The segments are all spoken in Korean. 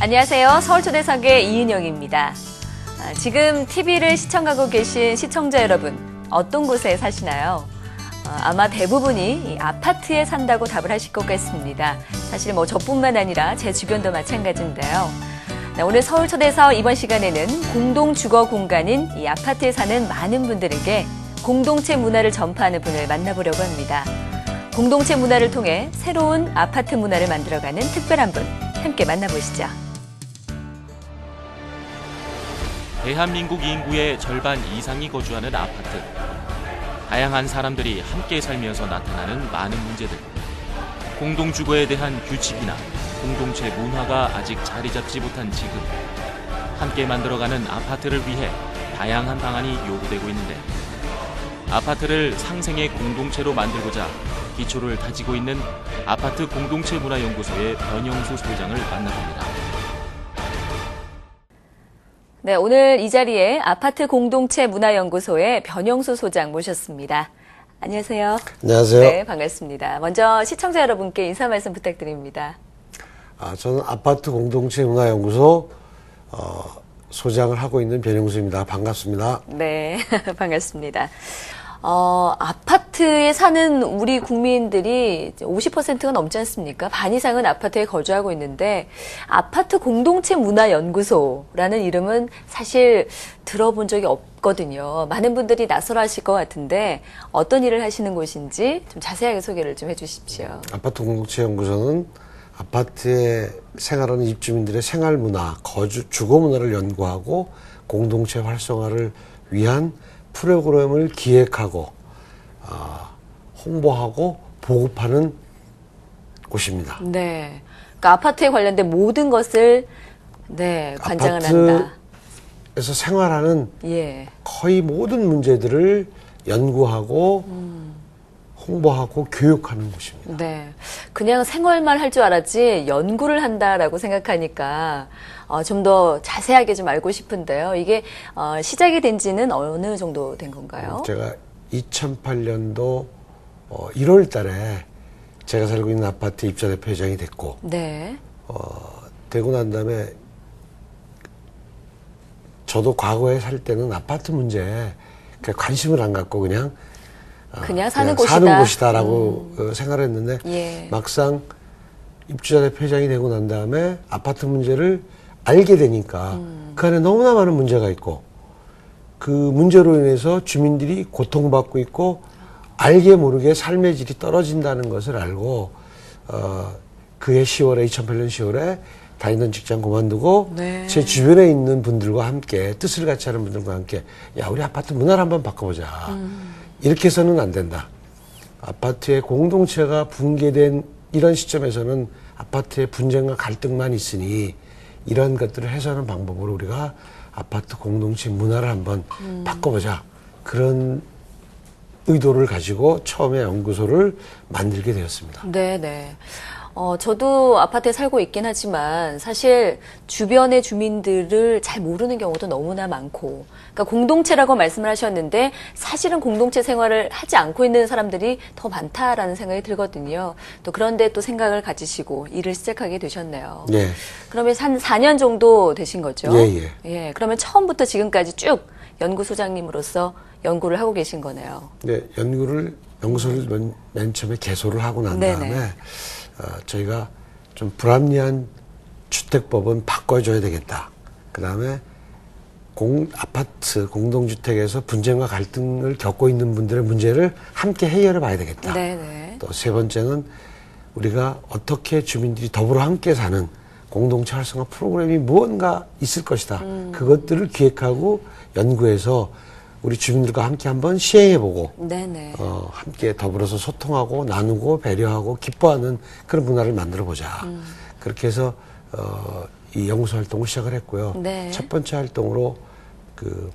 안녕하세요. 서울초대석의 이은영입니다. 아, 지금 TV를 시청하고 계신 시청자 여러분, 어떤 곳에 사시나요? 어, 아마 대부분이 이 아파트에 산다고 답을 하실 것 같습니다. 사실 뭐 저뿐만 아니라 제 주변도 마찬가지인데요. 네, 오늘 서울초대석 이번 시간에는 공동 주거 공간인 이 아파트에 사는 많은 분들에게 공동체 문화를 전파하는 분을 만나보려고 합니다. 공동체 문화를 통해 새로운 아파트 문화를 만들어가는 특별한 분 함께 만나보시죠. 대한민국 인구의 절반 이상이 거주하는 아파트. 다양한 사람들이 함께 살면서 나타나는 많은 문제들. 공동주거에 대한 규칙이나 공동체 문화가 아직 자리 잡지 못한 지금. 함께 만들어가는 아파트를 위해 다양한 방안이 요구되고 있는데 아파트를 상생의 공동체로 만들고자 기초를 다지고 있는 아파트 공동체 문화연구소의 변영수 소장을 만나봅니다. 네, 오늘 이 자리에 아파트 공동체 문화연구소의 변영수 소장 모셨습니다. 안녕하세요. 안녕하세요. 네, 반갑습니다. 먼저 시청자 여러분께 인사 말씀 부탁드립니다. 아, 저는 아파트 공동체 문화연구소 어, 소장을 하고 있는 변영수입니다. 반갑습니다. 네, 반갑습니다. 어, 아파트에 사는 우리 국민들이 50%가 넘지 않습니까? 반 이상은 아파트에 거주하고 있는데, 아파트 공동체 문화 연구소라는 이름은 사실 들어본 적이 없거든요. 많은 분들이 낯설어 하실 것 같은데, 어떤 일을 하시는 곳인지 좀 자세하게 소개를 좀 해주십시오. 아파트 공동체 연구소는 아파트에 생활하는 입주민들의 생활 문화, 거주, 주거 문화를 연구하고 공동체 활성화를 위한 프로그램을 기획하고 아, 홍보하고 보급하는 곳입니다. 네. 그러니까 아파트에 관련된 모든 것을, 네, 관장을 한다. 아파트에서 생활하는 예. 거의 모든 문제들을 연구하고 홍보하고 교육하는 곳입니다. 네. 그냥 생활만 할 줄 알았지 연구를 한다라고 생각하니까 어, 좀 더 자세하게 좀 알고 싶은데요. 이게 어, 시작이 된 지는 어느 정도 된 건가요? 제가 2008년도 어, 1월 달에 제가 살고 있는 아파트 입주대표 회장이 됐고 네. 어, 되고 난 다음에 저도 과거에 살 때는 아파트 문제에 관심을 안 갖고 그냥 어, 그냥 사는 사는 곳이다. 곳이다 라고 어, 생각을 했는데 예. 막상 입주자대표 회장이 되고 난 다음에 아파트 문제를 알게 되니까 음. 그 안에 너무나 많은 문제가 있고 그 문제로 인해서 주민들이 고통받고 있고 알게 모르게 삶의 질이 떨어진다는 것을 알고 어 그해 10월에 2008년 10월에 다니던 직장 그만두고 네. 제 주변에 있는 분들과 함께 뜻을 같이 하는 분들과 함께 야 우리 아파트 문화를 한번 바꿔보자 이렇게 해서는 안 된다 아파트의 공동체가 붕괴된 이런 시점에서는 아파트의 분쟁과 갈등만 있으니 이런 것들을 해소하는 방법으로 우리가 아파트 공동체 문화를 한번 바꿔보자 그런 의도를 가지고 처음에 연구소를 만들게 되었습니다. 네, 네. 어, 저도 아파트에 살고 있긴 하지만 사실 주변의 주민들을 잘 모르는 경우도 너무나 많고, 그러니까 공동체라고 말씀을 하셨는데 사실은 공동체 생활을 하지 않고 있는 사람들이 더 많다라는 생각이 들거든요. 또 그런데 또 생각을 가지시고 일을 시작하게 되셨네요. 예. 그러면 한 4년 정도 되신 거죠? 예, 예. 예, 그러면 처음부터 지금까지 쭉 연구소장님으로서 연구를 하고 계신 거네요. 네, 연구를 연구소를 맨, 맨 처음에 개소를 하고 난 네네. 다음에 어, 저희가 좀 불합리한 주택법은 바꿔줘야 되겠다. 그 다음에 공 아파트 공동주택에서 분쟁과 갈등을 겪고 있는 분들의 문제를 함께 해결해 봐야 되겠다. 네네. 또세 번째는 우리가 어떻게 주민들이 더불어 함께 사는 공동체 활성화 프로그램이 무언가 있을 것이다. 그것들을 기획하고 연구해서 우리 주민들과 함께 한번 시행해보고 네네. 어, 함께 더불어서 소통하고 나누고 배려하고 기뻐하는 그런 문화를 만들어 보자. 그렇게 해서 어, 이 연구소 활동을 시작을 했고요. 네. 첫 번째 활동으로 그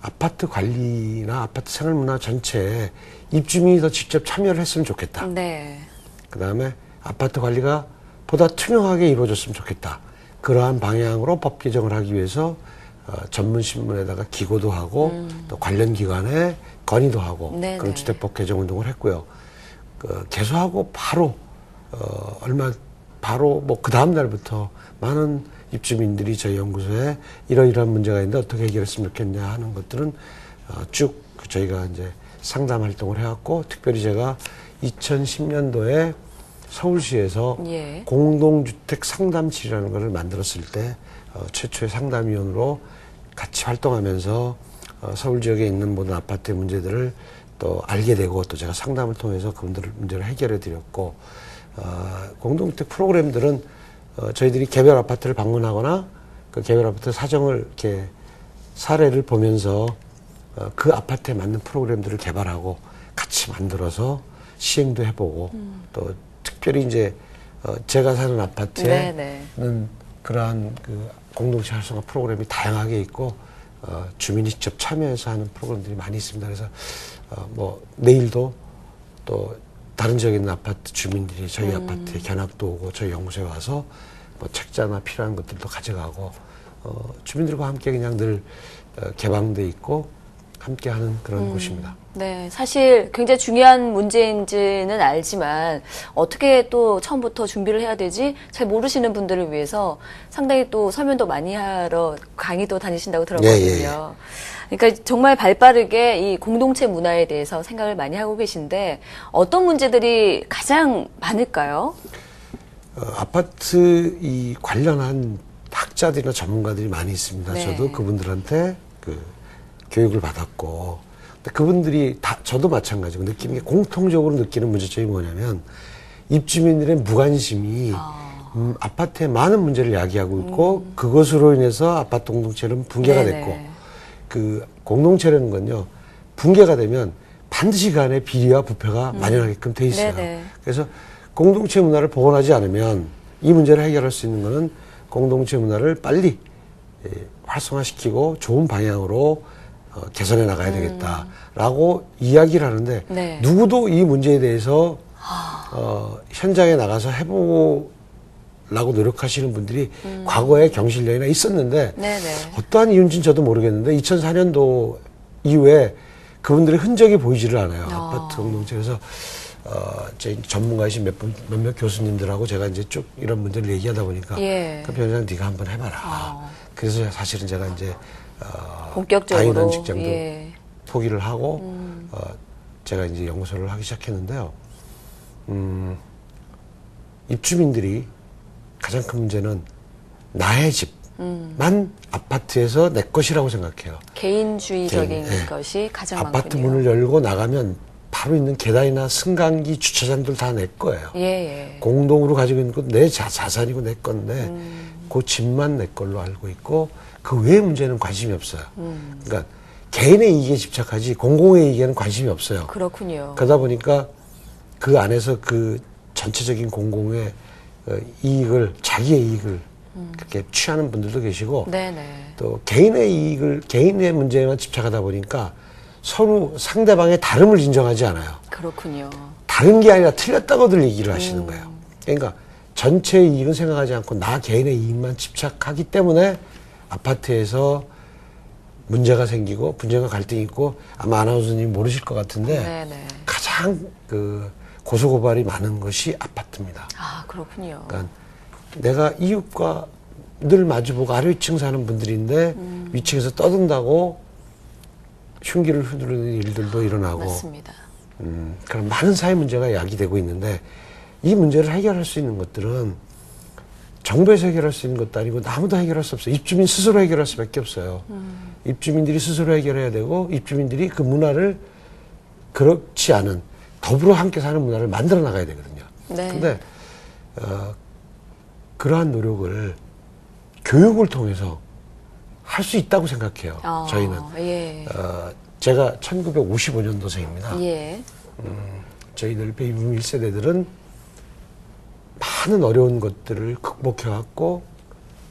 아파트 관리나 아파트 생활 문화 전체에 입주민이 더 직접 참여를 했으면 좋겠다. 네. 그 다음에 아파트 관리가 보다 투명하게 이루어졌으면 좋겠다. 그러한 방향으로 법 개정을 하기 위해서 어, 전문 신문에다가 기고도 하고 또 관련 기관에 건의도 하고 음. 네네. 그런 주택법 개정 운동을 했고요. 그 개소하고 바로 어, 얼마 바로 뭐 그 다음 날부터 많은 입주민들이 저희 연구소에 이러이러한 문제가 있는데 어떻게 해결했으면 좋겠냐 하는 것들은 어, 쭉그 저희가 이제 상담 활동을 해왔고 특별히 제가 2010년도에 서울시에서 예. 공동주택 상담실이라는 것을 만들었을 때 어, 최초의 상담위원으로 같이 활동하면서 어, 서울 지역에 있는 모든 아파트의 문제들을 또 알게 되고 또 제가 상담을 통해서 그분들 문제를 해결해 드렸고 어, 공동주택 프로그램들은 어, 저희들이 개별 아파트를 방문하거나 그 개별 아파트 사정을 이렇게 사례를 보면서 어, 그 아파트에 맞는 프로그램들을 개발하고 같이 만들어서 시행도 해보고 또 특별히 이제 어, 제가 사는 아파트에는 네네. 그러한 그 공동체 활성화 프로그램이 다양하게 있고 어, 주민이 직접 참여해서 하는 프로그램들이 많이 있습니다. 그래서 어, 뭐 내일도 또 다른 지역에 있는 아파트 주민들이 저희 아파트에 견학도 오고 저희 연구소에 와서 뭐 책자나 필요한 것들도 가져가고 어, 주민들과 함께 그냥 늘 어, 개방돼 있고 함께 하는 그런 곳입니다. 네, 사실 굉장히 중요한 문제인지는 알지만 어떻게 또 처음부터 준비를 해야 되지 잘 모르시는 분들을 위해서 상당히 또 설명도 많이 하러 강의도 다니신다고 들었거든요. 예, 예, 그러니까 정말 발빠르게 이 공동체 문화에 대해서 생각을 많이 하고 계신데 어떤 문제들이 가장 많을까요? 어, 아파트 이 관련한 학자들이나 전문가들이 많이 있습니다. 네. 저도 그분들한테 그 교육을 받았고, 근데 그분들이 다 저도 마찬가지고 느끼는 게 공통적으로 느끼는 문제점이 뭐냐면 입주민들의 무관심이 음, 아파트에 많은 문제를 야기하고 있고 그것으로 인해서 아파트 공동체는 붕괴가 네네. 됐고 그 공동체라는 건요 붕괴가 되면 반드시 간에 비리와 부패가 만연하게끔 돼 있어요. 음. 네네. 그래서 공동체 문화를 복원하지 않으면 이 문제를 해결할 수 있는 것은 공동체 문화를 빨리 예, 활성화시키고 좋은 방향으로 어, 개선해 나가야 되겠다라고 이야기를 하는데 음. 네. 누구도 이 문제에 대해서 어, 현장에 나가서 해보려고 노력하시는 분들이 과거에 경실련이나 있었는데 음. 네네. 어떠한 이유인지는 저도 모르겠는데 2004년도 이후에 그분들의 흔적이 보이지를 않아요. 아. 아파트 공동체. 그래서 어, 제 전문가이신 몇 분, 몇몇 교수님들하고 제가 이제 쭉 이런 문제를 얘기하다 보니까 예. 그 변호사님 네가 한번 해봐라. 아. 그래서 사실은 제가 이제 어, 본격적으로 다니던 직장도 예. 포기를 하고 음. 어, 제가 이제 연구소를 하기 시작했는데요. 음, 입주민들이 가장 큰 문제는 나의 집만 아파트에서 내 것이라고 생각해요. 개인주의적인 개인, 예. 것이 가장 아파트 많군요. 문을 열고 나가면 바로 있는 계단이나 승강기 주차장들 다 내 거예요. 예, 예. 공동으로 가지고 있는 건 내 자산이고 내 건데 음. 그 집만 내 걸로 알고 있고 그 외의 문제는 관심이 없어요. 음. 그러니까 개인의 이익에 집착하지 공공의 이익에는 관심이 없어요. 그렇군요. 그러다 보니까 그 안에서 그 전체적인 공공의 어, 이익을 자기의 이익을 그렇게 취하는 분들도 계시고 음. 네네. 또 개인의 이익을 개인의 문제에만 집착하다 보니까 서로 상대방의 다름을 인정하지 않아요. 그렇군요. 다른 게 아니라 틀렸다고들 얘기를 하시는 거예요. 그러니까 전체의 이익은 생각하지 않고 나 개인의 이익만 집착하기 때문에 아파트에서 문제가 생기고 분쟁과 갈등이 있고 아마 아나운서님이 모르실 것 같은데 네네. 가장 그 고소고발이 많은 것이 아파트입니다. 아, 그렇군요. 그러니까 내가 이웃과 늘 마주보고 아래 위층 사는 분들인데 음. 위층에서 떠든다고 흉기를 휘두르는 일들도 일어나고 맞습니다. 음, 그런 많은 사회 문제가 야기되고 있는데 이 문제를 해결할 수 있는 것들은 정부에서 해결할 수 있는 것도 아니고 아무도 해결할 수 없어요. 입주민 스스로 해결할 수밖에 없어요. 입주민들이 스스로 해결해야 되고 입주민들이 그 문화를 그렇지 않은 더불어 함께 사는 문화를 만들어 나가야 되거든요. 네. 근데 어, 그러한 노력을 교육을 통해서 할 수 있다고 생각해요. 아, 저희는 예. 어, 제가 1955년도생입니다. 예. 저희들 베이비붐 1세대들은 많은 어려운 것들을 극복해왔고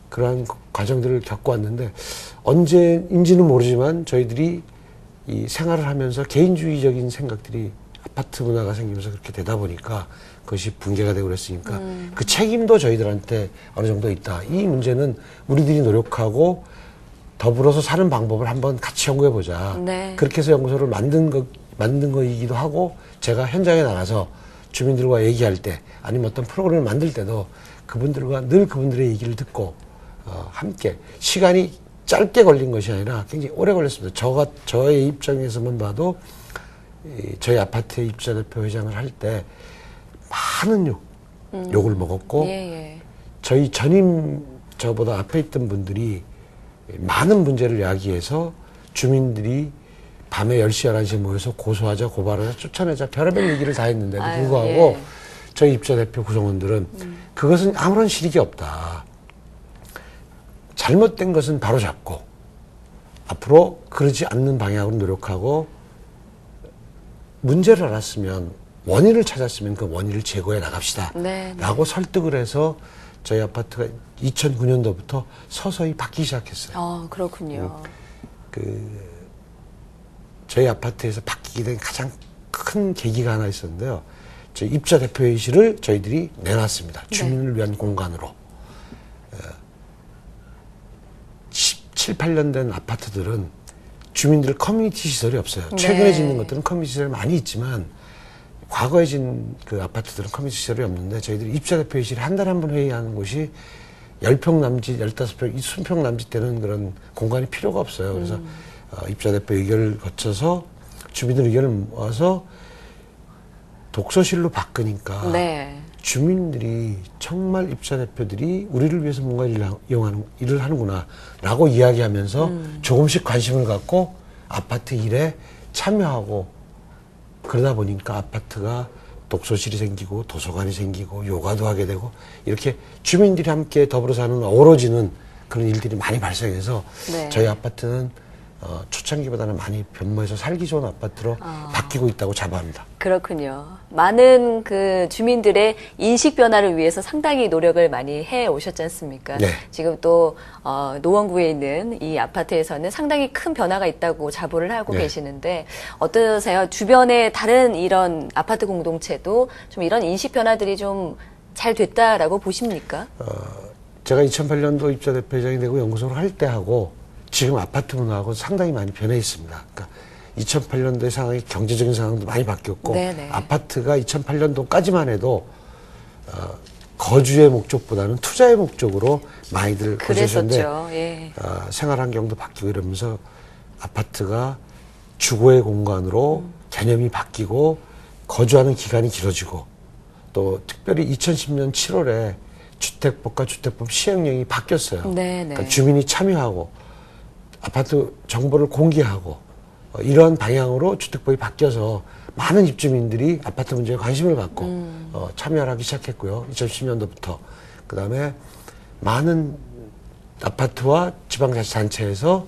그러한 과정들을 겪어왔는데 언제인지는 모르지만 저희들이 이 생활을 하면서 개인주의적인 생각들이 아파트 문화가 생기면서 그렇게 되다 보니까 그것이 붕괴가 되고 그랬으니까 그 책임도 저희들한테 어느 정도 있다. 이 문제는 우리들이 노력하고 더불어서 사는 방법을 한번 같이 연구해 보자. 네. 그렇게 해서 연구소를 만든 거 만든 거이기도 하고 제가 현장에 나가서 주민들과 얘기할 때 아니면 어떤 프로그램을 만들 때도 그분들과 늘 그분들의 얘기를 듣고 어, 함께 시간이 짧게 걸린 것이 아니라 굉장히 오래 걸렸습니다. 저가 저의 입장에서만 봐도 이 저희 아파트의 입주자 대표 회장을 할 때 많은 욕 욕을 먹었고 예, 예. 저희 전임 저보다 앞에 있던 분들이 많은 문제를 야기해서 주민들이 밤에 10시, 11시에 모여서 고소하자, 고발하자, 쫓아내자 별의별 얘기를 다 했는데도 아유, 불구하고 예. 저희 입자 대표 구성원들은 그것은 아무런 실익이 없다. 잘못된 것은 바로 잡고 앞으로 그러지 않는 방향으로 노력하고 문제를 알았으면 원인을 찾았으면 그 원인을 제거해 나갑시다. 네, 네. 라고 설득을 해서 저희 아파트가 2009년도부터 서서히 바뀌기 시작했어요. 어, 그렇군요. 그 저희 아파트에서 바뀌게 된 가장 큰 계기가 하나 있었는데요. 저희 입자 대표회의실을 저희들이 내놨습니다. 주민을 위한 공간으로. 어, 17, 8년 된 아파트들은 주민들 커뮤니티 시설이 없어요. 최근에 네. 짓는 것들은 커뮤니티 시설이 많이 있지만 과거에 짓는 그 아파트들은 커뮤니티 시설이 없는데 저희들이 입자 대표회의실에 한 달에 한 번 회의하는 곳이 10평 남짓, 15평, 20평 남짓 되는 그런 공간이 필요가 없어요. 그래서 어, 입자 대표 의견을 거쳐서 주민들 의견을 모아서 독서실로 바꾸니까 네. 주민들이 정말 입자 대표들이 우리를 위해서 뭔가 일을, 하- 이용하는, 일을 하는구나라고 이야기하면서 조금씩 관심을 갖고 아파트 일에 참여하고 그러다 보니까 아파트가 독서실이 생기고 도서관이 생기고 요가도 하게 되고 이렇게 주민들이 함께 더불어 사는 어우러지는 그런 일들이 많이 발생해서 네. 저희 아파트는 어, 초창기보다는 많이 변모해서 살기 좋은 아파트로 바뀌고 있다고 자부합니다. 그렇군요. 많은 그 주민들의 인식 변화를 위해서 상당히 노력을 많이 해 오셨지 않습니까? 네. 지금 또 어, 노원구에 있는 이 아파트에서는 상당히 큰 변화가 있다고 자부를 하고 네. 계시는데 어떠세요? 주변의 다른 이런 아파트 공동체도 좀 이런 인식 변화들이 좀 잘 됐다라고 보십니까? 제가 2008년도 입자 대표장이 되고 연구소를 할 때 하고 지금 아파트 문화하고 상당히 많이 변해 있습니다. 그러니까 2008년도의 상황이 경제적인 상황도 많이 바뀌었고 네네. 아파트가 2008년도까지만 해도 어, 거주의 목적보다는 투자의 목적으로 많이들 거주하셨는데. 예. 어, 생활 환경도 바뀌고 이러면서 아파트가 주거의 공간으로 개념이 바뀌고 거주하는 기간이 길어지고 또 특별히 2010년 7월에 주택법과 주택법 시행령이 바뀌었어요. 네네. 그러니까 주민이 참여하고 아파트 정보를 공개하고 어, 이러한 방향으로 주택법이 바뀌어서 많은 입주민들이 아파트 문제에 관심을 갖고 어, 참여를 하기 시작했고요. 2010년도부터 그 다음에 많은 아파트와 지방자치단체에서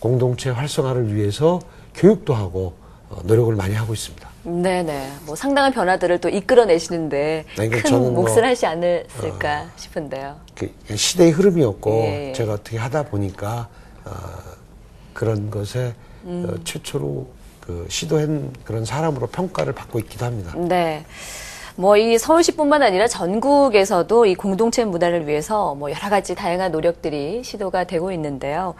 공동체 활성화를 위해서 교육도 하고 어, 노력을 많이 하고 있습니다. 네네. 뭐 상당한 변화들을 또 이끌어내시는데 네, 그러니까 큰 저는 뭐, 몫을 하지 않을까 싶은데요. 그 시대의 흐름이었고 예. 제가 어떻게 하다 보니까 어, 그런 것에 어, 최초로 그 시도한 그런 사람으로 평가를 받고 있기도 합니다. 네. 뭐 이 서울시뿐만 아니라 전국에서도 이 공동체 문화를 위해서 뭐 여러 가지 다양한 노력들이 시도가 되고 있는데요.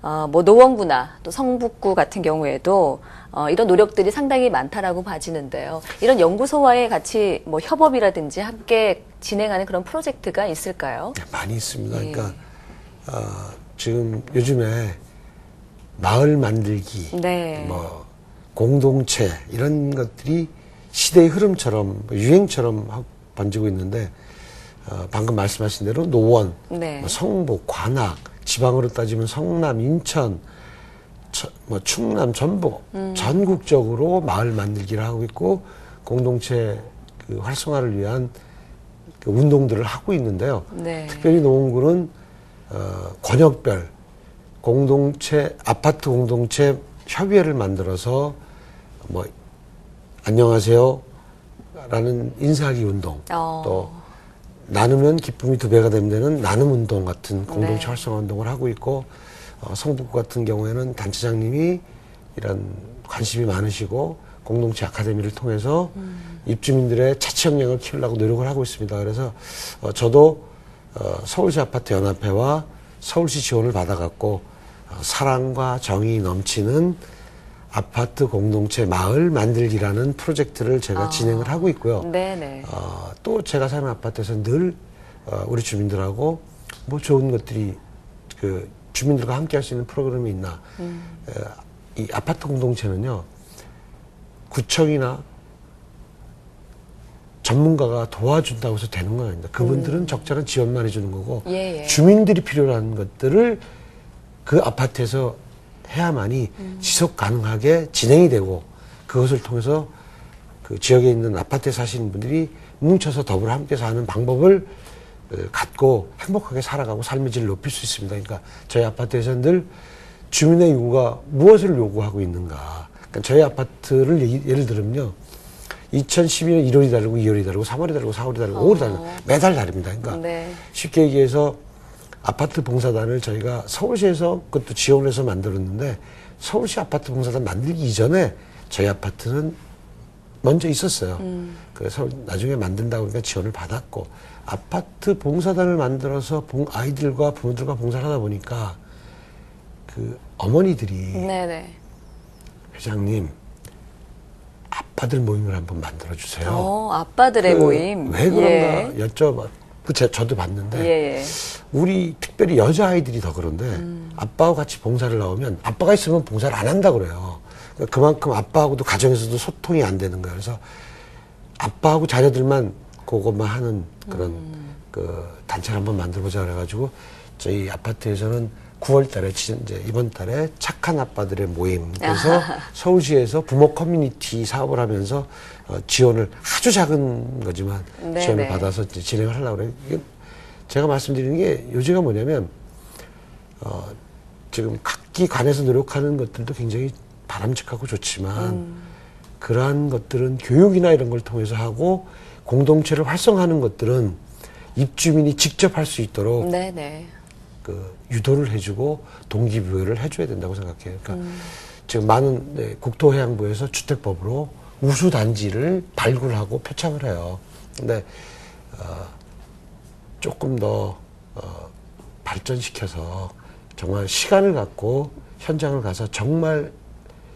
어, 뭐 노원구나 또 성북구 같은 경우에도 어, 이런 노력들이 상당히 많다라고 봐지는데요. 이런 연구소와의 같이 뭐 협업이라든지 함께 진행하는 그런 프로젝트가 있을까요? 네, 많이 있습니다. 예. 그러니까 어, 지금 요즘에 마을 만들기, 네. 뭐 공동체 이런 것들이 시대의 흐름처럼 유행처럼 번지고 있는데 어, 방금 말씀하신 대로 노원, 네. 뭐 성북, 관악, 지방으로 따지면 성남, 인천, 저- 뭐 충남, 전북 음. 전국적으로 마을 만들기를 하고 있고 공동체 그 활성화를 위한 그 운동들을 하고 있는데요. 네. 특별히 노원구는 어, 권역별 공동체 아파트 공동체 협의회를 만들어서 뭐 안녕하세요라는 인사하기 운동 어. 또 나누면 기쁨이 두 배가 되는 나눔 운동 같은 공동체 네. 활성화 운동을 하고 있고 어, 성북구 같은 경우에는 단체장님이 이런 관심이 많으시고 공동체 아카데미를 통해서 입주민들의 자치 역량을 키우려고 노력을 하고 있습니다. 그래서 어, 저도 어, 서울시 아파트 연합회와 서울시 지원을 받아갖고 어, 사랑과 정이 넘치는 아파트 공동체 마을 만들기라는 프로젝트를 제가 진행을 하고 있고요. 네네. 어, 또 제가 사는 아파트에서 늘 어, 우리 주민들하고 뭐 좋은 것들이 그 주민들과 함께 할 수 있는 프로그램이 있나. 에, 이 아파트 공동체는요, 구청이나 전문가가 도와준다고 해서 되는 건 아닙니다. 그분들은 적절한 지원만 해주는 거고, 예, 예. 주민들이 필요한 것들을 그 아파트에서 해야만이 지속 가능하게 진행이 되고, 그것을 통해서 그 지역에 있는 아파트에 사시는 분들이 뭉쳐서 더불어 함께 사는 방법을 어, 갖고 행복하게 살아가고 삶의 질을 높일 수 있습니다. 그러니까 저희 아파트에서는 늘 주민의 요구가 무엇을 요구하고 있는가. 그러니까 저희 아파트를 예를 들면요. 2012년 1월이 다르고 2월이 다르고 3월이 다르고 4월이 다르고 5월이 다르고 매달 다릅니다. 그러니까 네. 쉽게 얘기해서 아파트 봉사단을 저희가 서울시에서 그것도 지원을 해서 만들었는데 서울시 아파트 봉사단 만들기 이전에 저희 아파트는 먼저 있었어요. 그래서 나중에 만든다고 그러니까 지원을 받았고 아파트 봉사단을 만들어서 봉- 아이들과 부모들과 봉사를 하다 보니까 그 어머니들이 네네. 회장님 아빠들 모임을 한번 만들어 주세요. 어, 아빠들의 그 모임. 왜 그런가 여쭤봐. 그 제- 저도 봤는데 예. 예. 우리 특별히 여자 아이들이 더 그런데 아빠하고 같이 봉사를 나오면 아빠가 있으면 봉사를 안 한다 그래요. 그러니까 그만큼 아빠하고도 가정에서도 소통이 안 되는 거예요. 그래서 아빠하고 자녀들만 그것만 하는 그런 그 단체를 한번 만들어보자 그래가지고 저희 아파트에서는 9월 달에 지- 이제 이번 달에 착한 아빠들의 모임 그래서 서울시에서 부모 커뮤니티 사업을 하면서 어, 지원을 아주 작은 거지만 네네. 지원을 받아서 이제 진행을 하려고 그래요. 이게 제가 말씀드리는 게 요지가 뭐냐면 어, 지금 각기 관해서 노력하는 것들도 굉장히 바람직하고 좋지만 그러한 것들은 교육이나 이런 걸 통해서 하고 공동체를 활성화하는 것들은 입주민이 직접 할 수 있도록 네네. 그 유도를 해주고 동기부여를 해줘야 된다고 생각해요. 그러니까 지금 많은 네, 국토해양부에서 주택법으로 우수 단지를 발굴하고 표창을 해요. 근데 어, 조금 더 어, 발전시켜서 정말 시간을 갖고 현장을 가서 정말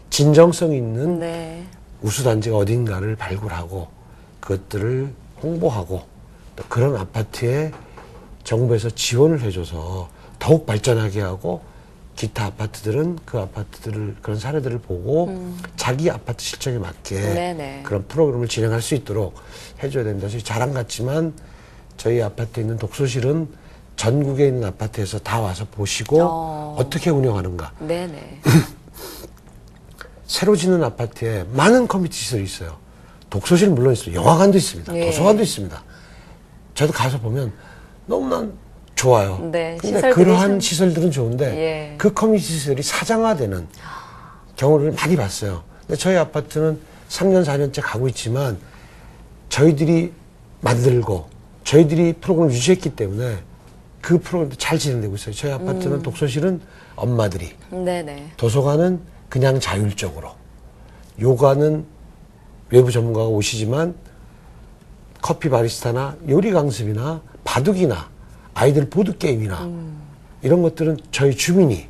진정성 있는 네. 우수 단지가 어딘가를 발굴하고 그것들을 홍보하고 또 그런 아파트에 정부에서 지원을 해줘서 더욱 발전하게 하고 기타 아파트들은 그 아파트들을 그런 사례들을 보고 자기 아파트 실정에 맞게 네네. 그런 프로그램을 진행할 수 있도록 해줘야 된다. 그래서 자랑 같지만 저희 아파트에 있는 독서실은 전국에 있는 아파트에서 다 와서 보시고 어. 어떻게 운영하는가. 네네. 새로 짓는 아파트에 많은 커뮤니티 시설이 있어요. 독서실 물론 있어요. 영화관도 있습니다. 예. 도서관도 있습니다. 저도 가서 보면 너무나 좋아요. 네, 근데 그러한 참- 시설들은 좋은데 예. 그 커뮤니티 시설이 사장화되는 경우를 많이 봤어요. 근데 저희 아파트는 3년, 4년째 가고 있지만 저희들이 만들고 저희들이 프로그램을 유지했기 때문에 그 프로그램도 잘 진행되고 있어요. 저희 아파트는 음. 독서실은 엄마들이 네네. 도서관은 그냥 자율적으로 요가는 외부 전문가가 오시지만 커피 바리스타나 요리 강습이나 바둑이나 아이들 보드 게임이나 이런 것들은 저희 주민이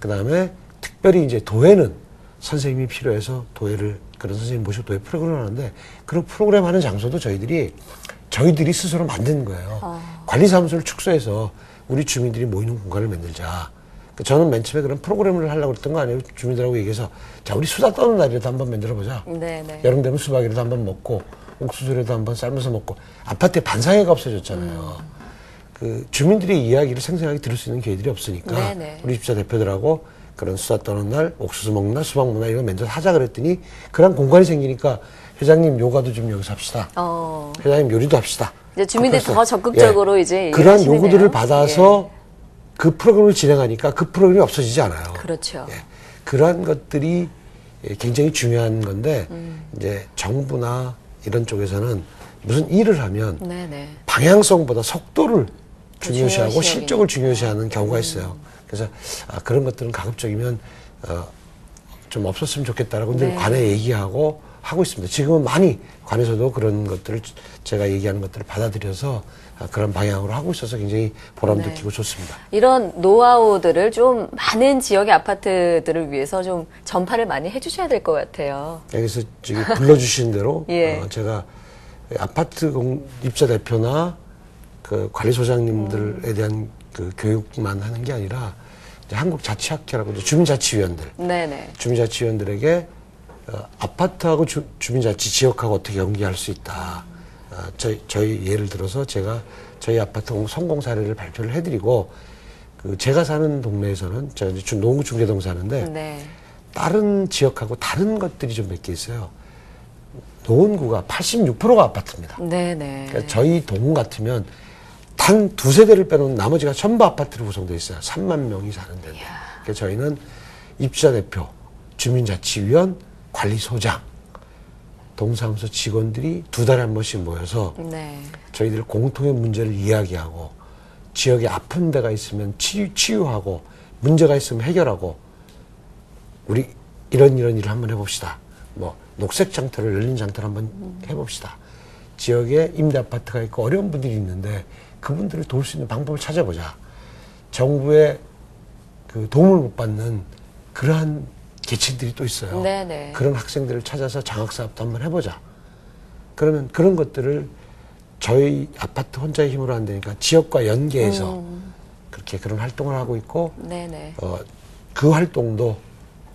그 다음에 특별히 이제 도예는 선생님이 필요해서 도예를 그런 선생님 모시고 도예 프로그램을 하는데 그런 프로그램 하는 장소도 저희들이 저희들이 스스로 만드는 거예요. 관리사무소를 축소해서 우리 주민들이 모이는 공간을 만들자. 그 저는 맨 처음에 그런 프로그램을 하려고 했던 거 아니에요. 주민들하고 얘기해서 자 우리 수다 떠는 날이라도 한번 만들어보자. 네네. 여름 되면 수박이라도 한번 먹고 옥수수라도 한번 삶아서 먹고 아파트에 반사회가 없어졌잖아요. 그 주민들의 이야기를 생생하게 들을 수 있는 기회들이 없으니까 네네. 우리 집사 대표들하고 그런 수다 떠는 날, 옥수수 먹는 날, 수박 먹는 날 이런 맨날 하자 그랬더니 그런 공간이 생기니까 회장님 요가도 좀 여기서 합시다. 어. 회장님 요리도 합시다. 이제 주민들이 더 적극적으로 예, 이제 하시네요. 요구들을 받아서 그 프로그램을 진행하니까 그 프로그램이 없어지지 않아요. 그렇죠. 예, 그러한 것들이 예, 굉장히 중요한 건데 음. 이제 정부나 이런 쪽에서는 무슨 일을 하면 네네. 방향성보다 속도를 중요시하고 실적을 중요시하는 경우가 있어요. 그래서 아, 그런 것들은 가급적이면 어, 좀 없었으면 좋겠다라고 늘 네. 관에 얘기하고 하고 있습니다. 지금은 많이 관에서도 그런 것들을 제가 얘기하는 것들을 받아들여서 아, 그런 방향으로 하고 있어서 굉장히 보람 네. 느끼고 좋습니다. 이런 노하우들을 좀 많은 지역의 아파트들을 위해서 좀 전파를 많이 해주셔야 될 것 같아요. 여기서 지금 불러주신 대로 예. 어, 제가 아파트 공- 입자 대표나 그 관리소장님들에 대한 그 교육만 하는 게 아니라 이제 한국 자치학회라고도 주민자치위원들 네네. 주민자치위원들에게 어, 아파트하고 주, 주민자치 지역하고 어떻게 연계할 수 있다. 어, 저희, 저희 예를 들어서 제가 저희 아파트 공- 성공 사례를 발표를 해드리고 그 제가 사는 동네에서는 제가 이제 주- 농구 중계동 사는데 네. 다른 지역하고 다른 것들이 좀 몇 개 있어요. 노원구가 86%가 아파트입니다. 네네. 그러니까 저희 동 같으면 단 두세 대를 빼놓은 나머지가 전부 아파트로 구성되어 있어요. 3만 명이 사는 데인데. 그래서 저희는 입주자 대표, 주민자치위원, 관리소장, 동사무소 직원들이 두 달에 한 번씩 모여서 네. 저희들 공통의 문제를 이야기하고 지역에 아픈 데가 있으면 치유, 치유하고 문제가 있으면 해결하고 우리 이런 이런 일을 한번 해봅시다. 뭐 녹색 장터를 열린 장터를 한번 해봅시다. 지역에 임대 아파트가 있고 어려운 분들이 있는데 그분들을 도울 수 있는 방법을 찾아보자. 정부의 그 도움을 못 받는 그러한 계층들이 또 있어요. 네네. 그런 학생들을 찾아서 장학 사업도 한번 해보자. 그러면 그런 것들을 저희 아파트 혼자의 힘으로 안 되니까 지역과 연계해서 그렇게 그런 활동을 하고 있고 네네. 어, 그 활동도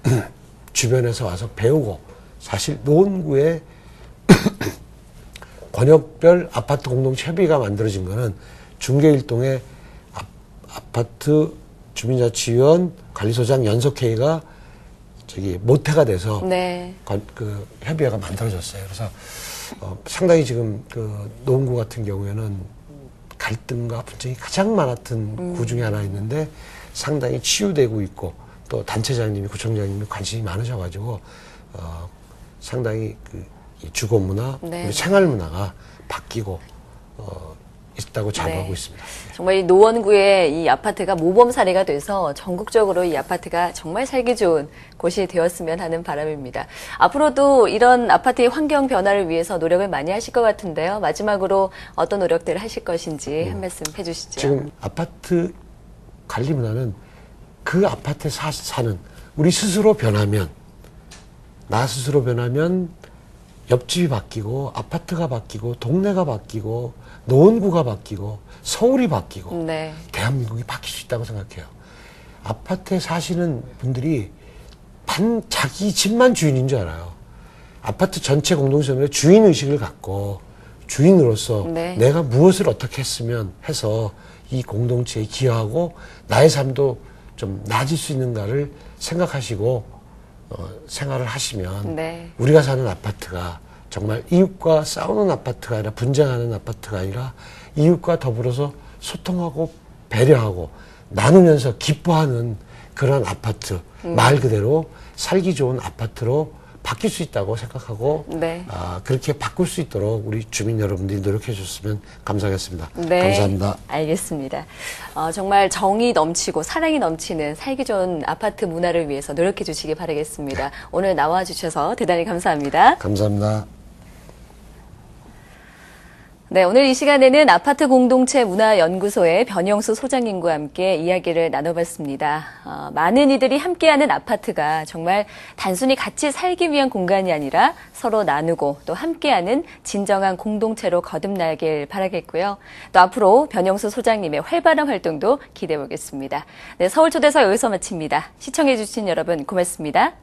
주변에서 와서 배우고 사실 노원구에 권역별 아파트 공동체 협의가 만들어진 거는 중계일동의 아, 아파트 주민자치위원 관리소장 연석회의가 저기 모태가 돼서 네. 관- 그 협의회가 만들어졌어요. 그래서 어, 상당히 지금 그 노원구 같은 경우에는 갈등과 분쟁이 가장 많았던 구 중에 하나 있는데 상당히 치유되고 있고 또 단체장님이 구청장님이 관심이 많으셔가지고 어, 상당히 그이 주거 문화, 네. 생활 문화가 바뀌고 어, 있다고 자부하고 네. 있습니다. 정말 이 노원구의 이 아파트가 모범 사례가 돼서 전국적으로 이 아파트가 정말 살기 좋은 곳이 되었으면 하는 바람입니다. 앞으로도 이런 아파트의 환경 변화를 위해서 노력을 많이 하실 것 같은데요. 마지막으로 어떤 노력들을 하실 것인지 한 말씀 해주시죠. 지금 아파트 관리 문화는 그 아파트에 사, 사는 우리 스스로 변하면 나 스스로 변하면 옆집이 바뀌고 아파트가 바뀌고 동네가 바뀌고 노원구가 바뀌고 서울이 바뀌고 네. 대한민국이 바뀔 수 있다고 생각해요. 아파트에 사시는 분들이 반 자기 집만 주인인 줄 알아요. 아파트 전체 공동체의 주인 의식을 갖고 주인으로서 네. 내가 무엇을 어떻게 했으면 해서 이 공동체에 기여하고 나의 삶도 좀 나아질 수 있는가를 생각하시고 어, 생활을 하시면 네. 우리가 사는 아파트가 정말 이웃과 싸우는 아파트가 아니라 분쟁하는 아파트가 아니라 이웃과 더불어서 소통하고 배려하고 나누면서 기뻐하는 그런 아파트 말 그대로 살기 좋은 아파트로 바뀔 수 있다고 생각하고 네. 아, 그렇게 바꿀 수 있도록 우리 주민 여러분들이 노력해 주셨으면 감사하겠습니다. 네. 감사합니다. 알겠습니다. 어, 정말 정이 넘치고 사랑이 넘치는 살기 좋은 아파트 문화를 위해서 노력해 주시기 바라겠습니다. 오늘 나와 주셔서 대단히 감사합니다. 감사합니다. 네, 오늘 이 시간에는 아파트 공동체 문화연구소의 변영수 소장님과 함께 이야기를 나눠봤습니다. 어, 많은 이들이 함께하는 아파트가 정말 단순히 같이 살기 위한 공간이 아니라 서로 나누고 또 함께하는 진정한 공동체로 거듭나길 바라겠고요. 또 앞으로 변영수 소장님의 활발한 활동도 기대해 보겠습니다. 네, 서울초대서 여기서 마칩니다. 시청해주신 여러분 고맙습니다.